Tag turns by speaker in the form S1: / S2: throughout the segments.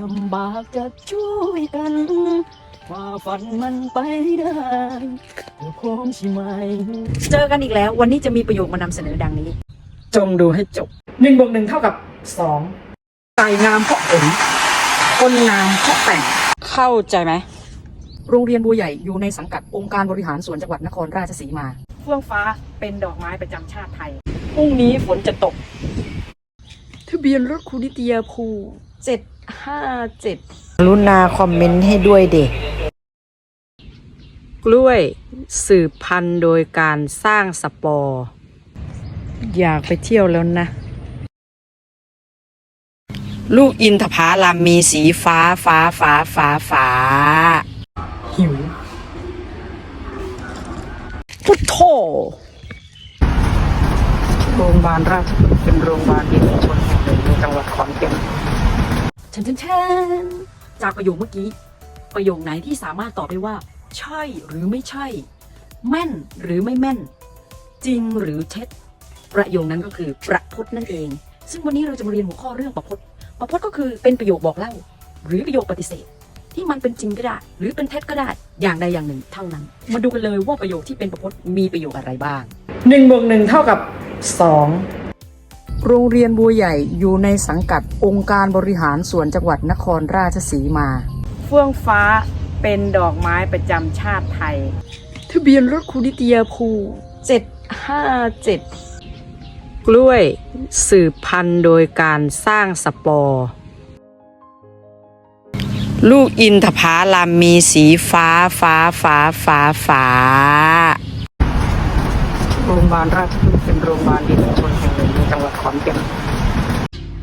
S1: ลำบากจะช่วยกันฝ่าฟันมันไปได้เพื่อพร้อมใช่ไหมเจอกันอีกแล้ว วันนี้จะมีประโยคมานำเสนอดังนี้ จงดูให้จบหนึ่งบวกหนึ่งเท่ากับสองไก่งามเพราะผลคนงามเพราะแต่งเข้าใจไหม โรงเรียนบัวใหญ่อยู่ในสังกัดองค์การบริหารส่วนจังหวัดนครราชสีมาเฟื่องฟ้าเป็นดอกไม้ประจำชาติไทยพรุ่งนี้ฝนจะตก ทะเบียนรถคุณนิตยาภูเจ็ด ห้าเจ็ด
S2: รุณาคอมเมนต์ให้ด้วยเด็ก
S1: กล้วยสืบพันธุ์โดยการสร้างสปอร์ อยากไปเที่ยวแล้วนะ ลูกอินทผาลัมมีสีฟ้าฟ้าฟ้าฟ้าฟ้าหิวพุทโธโรงพยาบาลราชพฤกษ์เป็นโรงพยาบาลเอกชนจังหวัดขอนแก่น ฉันฉันฉันจากประโยคเมื่อกี้ ประโยคไหนที่สามารถตอบได้ว่า ใช่หรือไม่ใช่ แม่นหรือไม่แม่น จริงหรือเท็จ ประโยคนั้นก็คือประพจน์นั่นเอง ซึ่งวันนี้เราจะมาเรียนหัวข้อเรื่องประพจน์ประพจน์ก็คือเป็นประโยคบอกเล่า หรือประโยคปฏิเสธ ที่มันเป็นจริงก็ได้ หรือเป็นเท็จก็ได้ อย่างใดอย่างหนึ่งเท่านั้น มาดูกันเลยว่าประโยคที่เป็นประพจน์มีประโยคอะไรบ้างหนึ่งบวกหนึ่งเท่ากับสอง โรงเรียนบัวใหญ่อยู่ในสังกัดองค์การบริหารส่วนจังหวัดนครราชสีมา
S2: เฟื่องฟ้าเป็นดอกไม้ประจำชาติไทย
S1: ทะเบียนรถคุณนิตยาภูเจ็ดห้าเจ็ดกล้วยสืบพันธุ์โดยการสร้างสปอร์ ลูกอินทผาลัมมีสีฟ้าฟ้าฟ้าฟ้าฟ้าโรงพยาบาลราชพฤกษ์ เป็นโรงพยาบาลเอกชนแห่งหนึ่งในจังหวัดขอนแก่น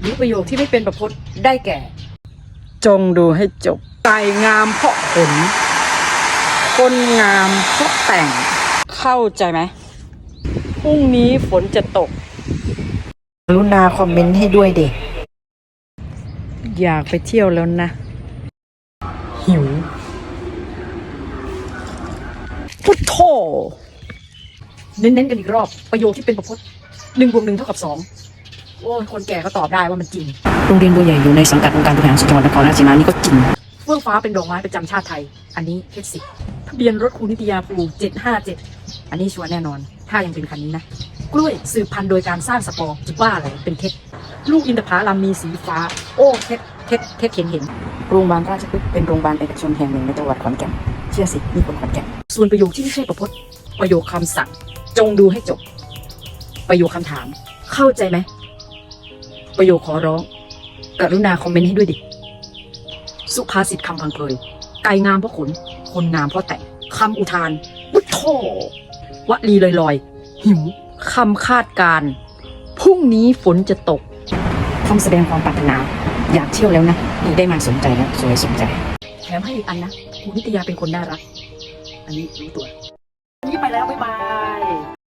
S1: หรือประโยคที่ไม่เป็นประพจน์ได้แก่ จงดูให้จบไก่งามเพราะขนคนงามเพราะแต่งเข้าใจไหมพรุ่งนี้ฝนจะตก
S2: กรุณาคอมเมนต์ให้ด้วยเด็ก
S1: อยากไปเที่ยวแล้วนะ หิวพุทโธ เน้นๆกันอีกรอบประโยคที่เป็นประพจน์หนึ่งบวกหนึ่งเท่ากับสองโอ้ยคนแก่ก็ตอบได้ว่ามันจริง โรงเรียนบัวใหญ่อยู่ในสังกัดองค์การบริหารส่วนจังหวัดนครราชสีมานี่ก็จริง เฟื่องฟ้าเป็นดอกไม้ประจำชาติไทย อันนี้เพชรสิทะเบียนรถคูนิตยาภูเจ็ดห้าเจ็ดอันนี้ชัวร์แน่นอน ถ้ายังเป็นคันนี้นะ กล้วยสืบพันธุ์โดยการสร้างสปอร์จะว่าอะไรเป็นเท็จลูกอินทผลัมมีสีฟ้า โอ้เท็จเท็จเท็จเห็นเห็นโรงพยาบาลราชพฤกษ์เป็นโรงพยาบาลเอกชนแห่งหนึ่งในจังหวัดขอนแก่นเชื่อสินี่คนขอนแก่นส่วนประโยคที่ไม่ใช่ประพจน์ประโยคคำสั่ง จงดูให้จบ ประโยคคำถาม เข้าใจไหม ประโยคขอร้อง กรุณาคอมเมนต์ให้ด้วยดิ สุภาษิตคำพังเพยไก่งามเพราะขน คนงามเพราะแต่งคำอุทานวุฒโธวลีลอยๆ หิวคำคาดการณ์พรุ่งนี้ฝนจะตกคำแสดงความปรารถนา อยากเที่ยวแล้วนะนี่ได้มาสนใจแล้วสวยสนใจแถมให้อีกอันนะคุณนิตยาเป็นคนน่ารัก อันนี้รู้ตัววันนี้ไปแล้ว บ๊ายบาย